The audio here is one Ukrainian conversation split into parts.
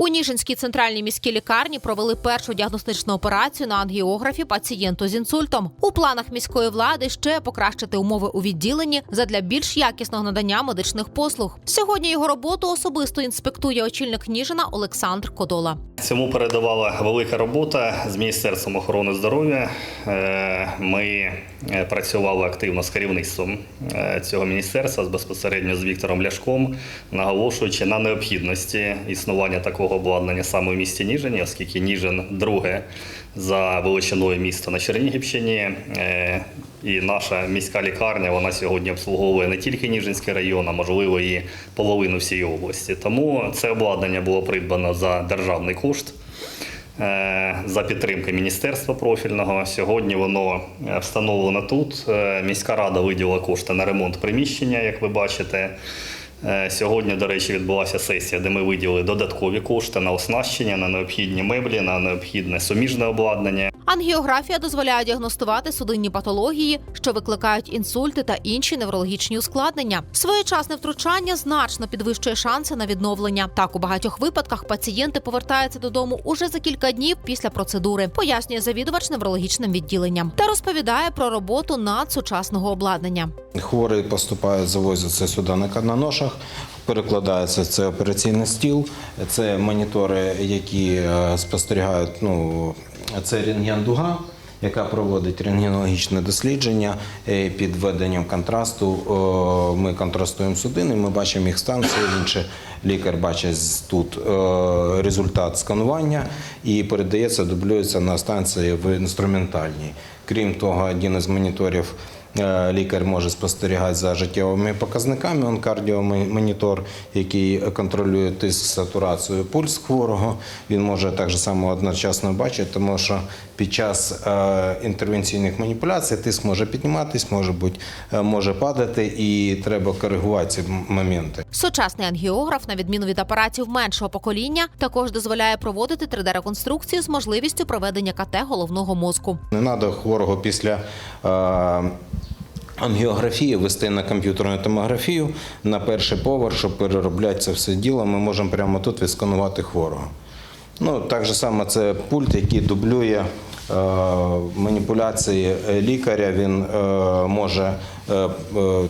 У Ніжинській центральній міській лікарні провели першу діагностичну операцію на ангіографі пацієнту з інсультом. У планах міської влади ще покращити умови у відділенні задля більш якісного надання медичних послуг. Сьогодні його роботу особисто інспектує очільник Ніжина Олександр Кодола. Цьому передавала велика робота з Міністерством охорони здоров'я. Е, Ми е, працювали активно з керівництвом е, цього міністерства, безпосередньо з Віктором Ляшком, наголошуючи на необхідності існування такого обладнання саме в місті Ніжині, оскільки Ніжин друге за величиною місто на Чернігівщині. І наша міська лікарня вона сьогодні обслуговує не тільки Ніжинський район, а можливо і половину всієї області. Тому це обладнання було придбано за державний кошт. Е, За підтримки міністерства профільного сьогодні воно е, встановлено тут. Е, Міська рада виділила кошти на ремонт приміщення, як ви бачите. Сьогодні, до речі, відбулася сесія, де ми виділили додаткові кошти на оснащення, на необхідні меблі, на необхідне суміжне обладнання. Ангіографія дозволяє діагностувати судинні патології, що викликають інсульти та інші неврологічні ускладнення. Своєчасне втручання значно підвищує шанси на відновлення. Так, у багатьох випадках пацієнти повертаються додому уже за кілька днів після процедури, пояснює завідувач неврологічним відділенням та розповідає про роботу надсучасного обладнання. Хворі поступають, завозяться сюди на каноношах, перекладається це операційний стіл, це монітори, які е, спостерігають. Ну, це рентген-дуга, яка проводить рентгенологічне дослідження Е, під введенням контрасту. Ми контрастуємо судини, ми бачимо їх стан, все інше. Лікар бачить тут е, результат сканування і передається, дублюється на станції в інструментальній. Крім того, один із моніторів Е, Лікар може спостерігати за життєвими показниками. Он кардіомонітор, який контролює тиск, сатурацію, пульс хворого. Він може так само одночасно бачити, тому що під час е, інтервенційних маніпуляцій тиск може підніматись, може бути, е, може падати, і треба коригувати ці моменти. Сучасний ангіограф, на відміну від апаратів меншого покоління, також дозволяє проводити 3D-реконструкцію з можливістю проведення КТ головного мозку. Не треба хворого після е, ангіографії вести на комп'ютерну томографію на перший поверх, щоб переробляти це все діло. Ми можемо прямо тут відсканувати хворого. Ну, так же само це пульт, який дублює е, маніпуляції лікаря. Він е, може е, е,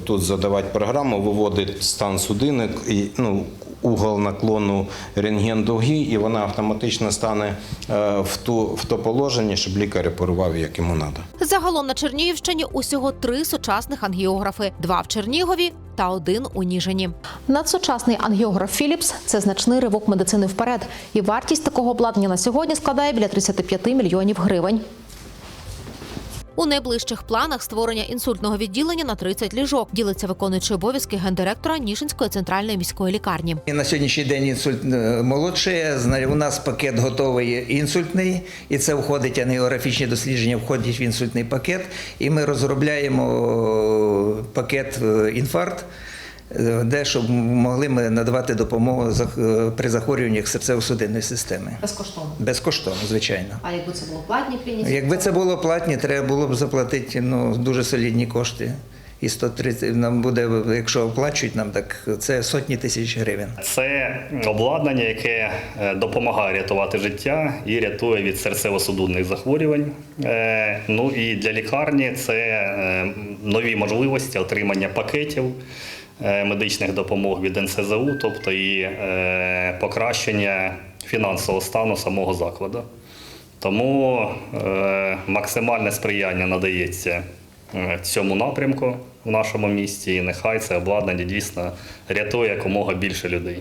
тут задавати програму, виводить стан судини, і, ну, угол наклону рентген дуги, і вона автоматично стане е, в, ту, в то положення, щоб лікар оперував, як йому треба. Загалом на Чернігівщині усього три сучасних ангіографи: два в Чернігові та один у Ніжині. Надсучасний ангіограф Філіпс це значний ривок медицини вперед. І вартість такого обладнання на сьогодні складає біля 35 мільйонів гривень. У найближчих планах створення інсультного відділення на 30 ліжок. Ділиться виконуючий обов'язки гендиректора Ніжинської центральної міської лікарні. На сьогоднішній день інсульт е, молодший. У нас пакет готовий інсультний, і це входить анеографічні дослідження, входять в інсультний пакет. І ми розробляємо е, пакет е, інфаркт, де щоб могли ми надавати допомогу зах- е, при захворюваннях серцево-судинної системи. Безкоштовно. Безкоштовно, звичайно. А якби це було платні клініці? Якби це було платні, треба було б заплатити ну, дуже солідні кошти. І 130 нам буде, якщо оплачують нам, так це сотні тисяч гривень. Це обладнання, яке е, допомагає рятувати життя і рятує від серцево-судинних захворювань. Е, Ну і для лікарні це нові можливості отримання пакетів медичних допомог від НСЗУ, тобто і е, покращення фінансового стану самого закладу. Тому е, максимальне сприяння надається е, цьому напрямку в нашому місті, і нехай це обладнання дійсно рятує якомога більше людей.